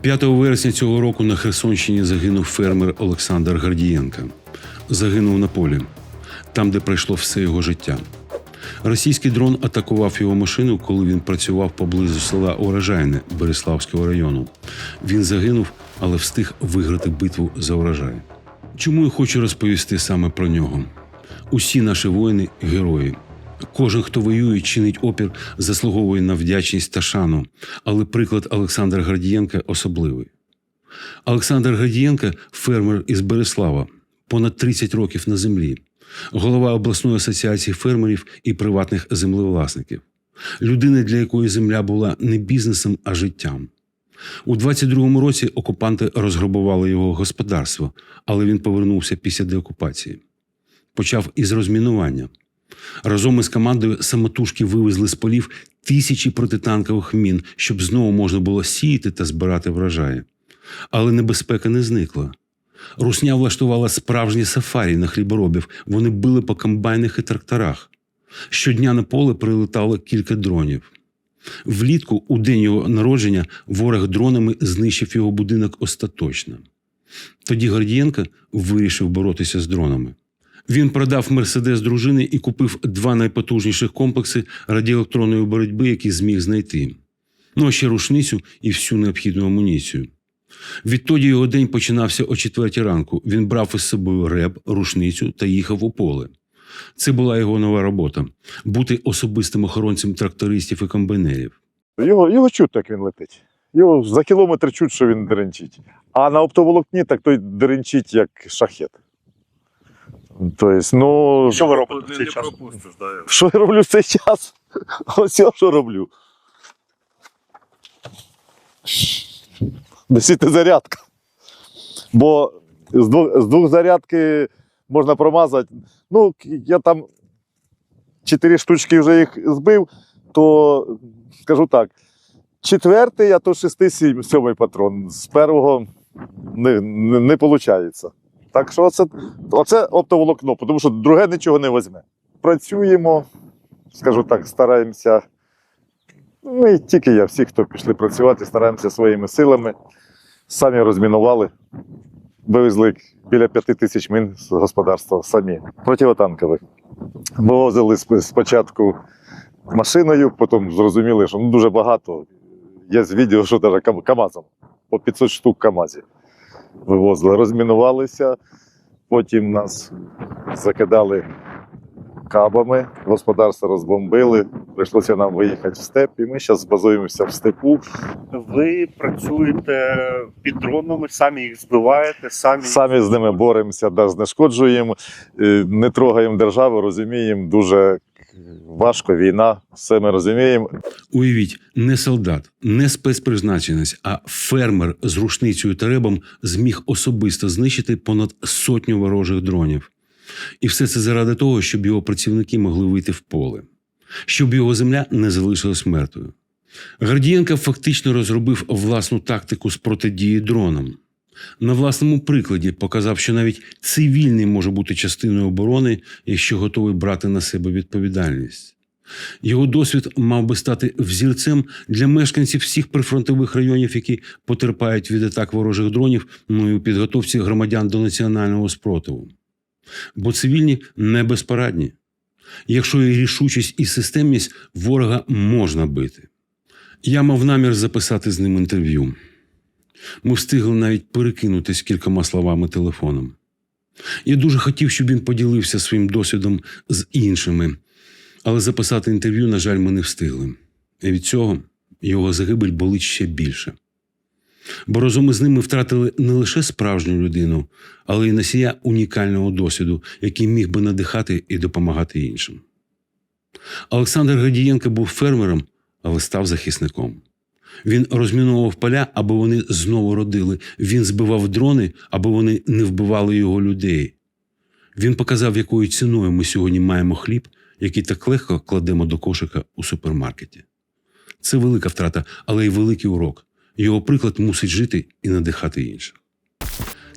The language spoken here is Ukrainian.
5 вересня цього року на Херсонщині загинув фермер Олександр Гардієнка. Загинув на полі, там, де пройшло все його життя. Російський дрон атакував його машину, коли він працював поблизу села Урожайне Береславського району. Він загинув, але встиг виграти битву за урожай. Чому я хочу розповісти саме про нього? Усі наші воїни герої. Кожен, хто воює, чинить опір, заслуговує на вдячність та шану. Але приклад Олександра Градієнка особливий. Олександр Градієнка фермер із Береслава, понад 30 років на землі, голова обласної асоціації фермерів і приватних землевласників, людина, для якої земля була не бізнесом, а життям. У 22-му році окупанти розграбували його господарство, але він повернувся після деокупації. Почав із розмінування. Разом із командою самотужки вивезли з полів тисячі протитанкових мін, щоб знову можна було сіяти та збирати врожаї. Але небезпека не зникла. Русня влаштувала справжні сафарі на хліборобів. Вони били по комбайнах і тракторах. Щодня на поле прилетало кілька дронів. Влітку, у день його народження, ворог дронами знищив його будинок остаточно. Тоді Гордієнко вирішив боротися з дронами. Він продав мерседес дружини і купив два найпотужніших комплекси радіоелектронної боротьби, які зміг знайти. Ну а ще рушницю і всю необхідну амуніцію. Відтоді його день починався о четвертій ранку. Він брав із собою реп, рушницю та їхав у поле. Це була його нова робота бути особистим охоронцем трактористів і комбайнерів. Його, його чути, як він летить. Його за кілометр чуть, що він деренчить. А на оптоволокні так той деренчить, як шахет. Тобто, ну, Що ви робите в Не, цей час? пропустиш, да. що я роблю в цей час? Ось я що роблю. Десятизарядка. Бо з двох, з двох зарядки можна промазати. Ну, я там чотири штучки вже їх збив, то скажу так. Четвертий, а то шести сім, сьомий патрон. З першого не, не, не виходить. Так що оце, оце оптоволокно, тому що друге нічого не візьме. Працюємо, скажу так, стараємося. Ну і тільки я, всі, хто пішли працювати, стараємося своїми силами. Самі розмінували, вивезли біля п'яти тисяч мін з господарства самі, противотанкових. Вивозили спочатку машиною, потім зрозуміли, що ну, дуже багато. Є з відео, що навіть КАМАЗом, по 500 штук КАМАЗів вивозили, розмінувалися, потім нас закидали кабами, господарство розбомбили, прийшлося нам виїхати в степ, і ми зараз базуємося в степу. Ви працюєте під дронами, самі їх збиваєте, самі, Самі з ними боремося, да, знешкоджуємо, е, не трогаємо державу, розуміємо, дуже важко, війна, все ми розуміємо. Уявіть, не солдат, не спецпризначенець, а фермер з рушницею та ребом зміг особисто знищити понад сотню ворожих дронів. І все це заради того, щоб його працівники могли вийти в поле, щоб його земля не залишилась мертвою. Гордієнко фактично розробив власну тактику з протидії дронам. На власному прикладі показав, що навіть цивільний може бути частиною оборони, якщо готовий брати на себе відповідальність. Його досвід мав би стати взірцем для мешканців всіх прифронтових районів, які потерпають від атак ворожих дронів, ну і у підготовці громадян до національного спротиву. Бо цивільні не безпорадні. Якщо є рішучість і системність, ворога можна бити. Я мав намір записати з ним інтерв'ю. Ми встигли навіть перекинутись кількома словами телефоном. Я дуже хотів, щоб він поділився своїм досвідом з іншими, але записати інтерв'ю, на жаль, ми не встигли. І від цього його загибель болить ще більше. Бо разом із ним ми втратили не лише справжню людину, але й носія унікального досвіду, який міг би надихати і допомагати іншим. Олександр Гадієнко був фермером, але став захисником. Він розмінував поля, аби вони знову родили. Він збивав дрони, аби вони не вбивали його людей. Він показав, якою ціною ми сьогодні маємо хліб, який так легко кладемо до кошика у супермаркеті. Це велика втрата, але й великий урок. Його приклад мусить жити і надихати інших.